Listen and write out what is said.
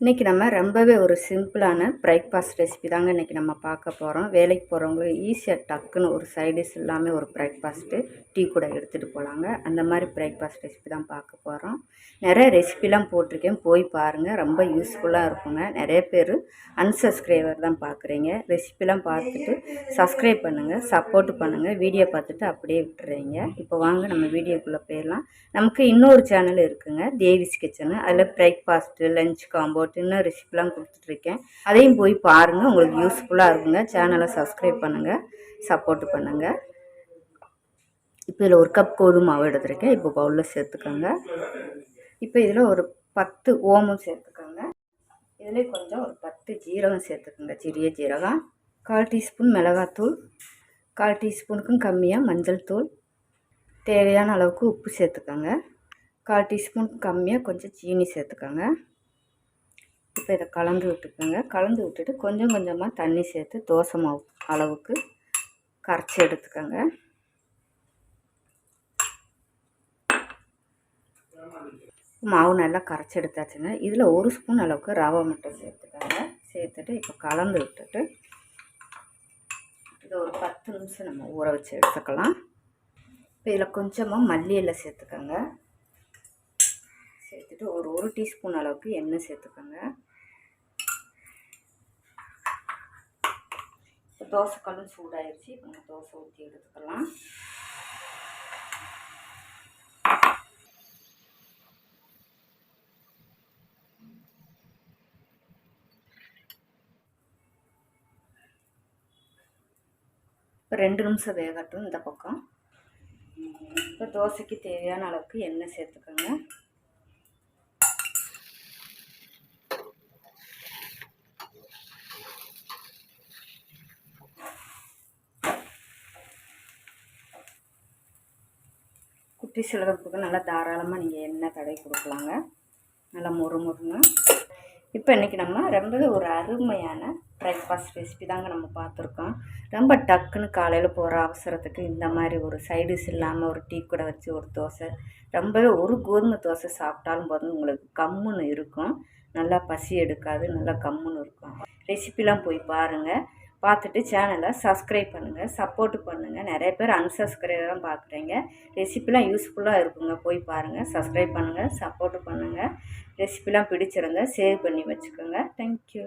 இன்றைக்கி நம்ம ரொம்பவே ஒரு சிம்பிளான பிரேக்ஃபாஸ்ட் ரெசிபி தாங்க இன்றைக்கி நம்ம பார்க்க போகிறோம் வேலைக்கு போகிறவங்களுக்கு ஈஸியாக டக்குன்னு ஒரு சைடிஷ் இல்லாமல் ஒரு பிரேக்ஃபாஸ்ட்டு டீ கூட எடுத்துகிட்டு போகலாங்க அந்த மாதிரி பிரேக்ஃபாஸ்ட் ரெசிபி தான் பார்க்க போகிறோம் நிறைய ரெசிபிலாம் போட்டிருக்கேன். போய் பாருங்கள் ரொம்ப யூஸ்ஃபுல்லாக இருக்குங்க. நிறைய பேர் அன்சப்ஸ்கிரைபர் தான் பார்க்குறீங்க. ரெசிபிலாம் பார்த்துட்டு சப்ஸ்கிரைப் பண்ணுங்கள் சப்போர்ட் பண்ணுங்கள் வீடியோ பார்த்துட்டு அப்படியே விட்டுறீங்க. இப்போ வாங்க நம்ம வீடியோக்குள்ளே போயிடலாம். நமக்கு இன்னொரு சேனல் இருக்குதுங்க தேவிஸ் கிச்சனு அதில் பிரேக்ஃபாஸ்ட்டு லஞ்ச் காம்போ இன்னும் ரெசிபிலாம் கொடுத்துட்ருக்கேன். அதையும் போய் பாருங்கள் உங்களுக்கு யூஸ்ஃபுல்லாக இருக்குங்க. சேனலை சப்ஸ்கிரைப் பண்ணுங்கள் சப்போர்ட் பண்ணுங்கள் இப்போ இதில் ஒரு கப் கோதுமை மாவு எடுத்துருக்கேன். இப்போ பவுலில் சேர்த்துக்கோங்க. இப்போ இதில் ஒரு பத்து ஓமம் சேர்த்துக்கோங்க. இதில் கொஞ்சம் ஒரு பத்து ஜீரகம் சேர்த்துக்கோங்க. சிறிய ஜீரகம். கால் டீஸ்பூன் மிளகாத்தூள். கால் டீஸ்பூனுக்கும் கம்மியாக மஞ்சள் தூள். தேவையான அளவுக்கு உப்பு சேர்த்துக்கோங்க. கால் டீஸ்பூனுக்கு கம்மியாக கொஞ்சம் சீனி சேர்த்துக்கோங்க. இப்போ இதை கலந்து விட்டுக்கோங்க. கலந்து விட்டுட்டு கொஞ்சம் கொஞ்சமாக தண்ணி சேர்த்து தோசை மாவு அளவுக்கு கரைச்சி எடுத்துக்கோங்க. மாவு நல்லா கரைச்சி எடுத்தாச்சுங்க. இதில் ஒரு ஸ்பூன் அளவுக்கு ரவை மட்டும் சேர்த்துக்கோங்க. சேர்த்துட்டு இப்போ கலந்து விட்டுட்டு இதை ஒரு பத்து நிமிஷம் நம்ம ஊற வச்சு எடுத்துக்கலாம். இப்போ இதில் கொஞ்சமாக மல்லி எல்லாம் சேர்த்துக்கோங்க. சேர்த்துட்டு ஒரு ஒரு டீஸ்பூன் அளவுக்கு எண்ணெய் சேர்த்துக்கோங்க. தோசைக்கல்லும் சூடாயிடுச்சு இப்போ நம்ம தோசை ஊற்றி எடுத்துக்கலாம். இப்போ ரெண்டு நிமிஷம் வேகட்டும் இந்த பக்கம். இப்போ தோசைக்கு தேவையான அளவுக்கு எண்ணெய் சேர்த்துக்கோங்க. சுற்றி சிலதப்புக்கு நல்லா தாராளமாக நீங்கள் எண்ணெய் தடவி கொடுக்கலாங்க. நல்லா முறு முறுன்னு. இப்போ இன்றைக்கி நம்ம ரொம்பவே ஒரு அருமையான பிரேக்ஃபாஸ்ட் ரெசிபி தாங்க நம்ம பார்த்துருக்கோம். ரொம்ப டக்குன்னு காலையில் போகிற அவசரத்துக்கு இந்த மாதிரி ஒரு சைடிஸ் இல்லாமல் ஒரு டீ கூட வச்சு ஒரு தோசை ரொம்பவே ஒரு கோதுமை தோசை சாப்பிட்டாலும் போதும் உங்களுக்கு கம்முன்னு இருக்கும். நல்லா பசி எடுக்காது நல்லா கம்முன்னு இருக்கும். ரெசிபிலாம் போய் பாருங்கள் பார்த்துட்டு சேனலை சப்ஸ்கிரைப் பண்ணுங்கள் சப்போர்ட் பண்ணுங்கள் நிறைய பேர் அன்சப்ஸ்கிரைபரும் பார்க்குறீங்க. ரெசிபிலாம் யூஸ்ஃபுல்லாக இருக்குங்க. போய் பாருங்கள் சப்ஸ்கிரைப் பண்ணுங்கள் சப்போர்ட்டு பண்ணுங்கள் ரெசிபிலாம் பிடிச்சிருங்க சேவ் பண்ணி வச்சுக்கோங்க. தேங்க்யூ